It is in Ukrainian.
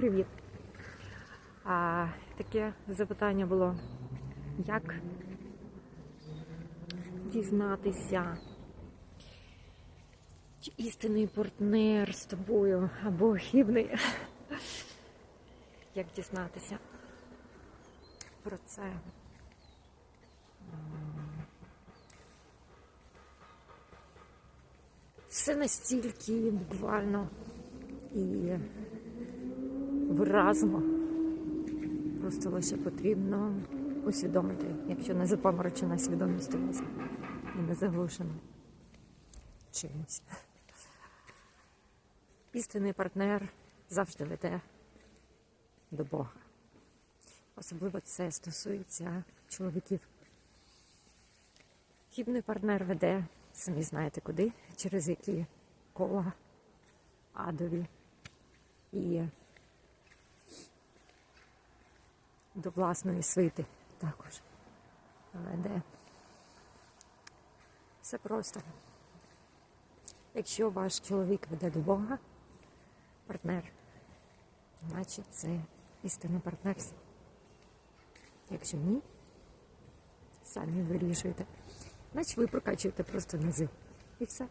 Привіт. А, таке запитання було, як дізнатися, чи істинний партнер з тобою або хибний. Як дізнатися про це? Все настільки буквально і виразно. Просто лише потрібно усвідомити, якщо не запаморочена свідомість у вас і не заглушена чимось. Істинний партнер завжди веде до Бога. Особливо це стосується чоловіків. Хібний партнер веде, самі знаєте куди, через які кола адові і до власної свити також веде. Все просто. Якщо ваш чоловік веде до Бога, партнер, значить це істинне партнерство. Якщо ні, самі вирішуєте. Значить ви прокачуєте просто низи. І все.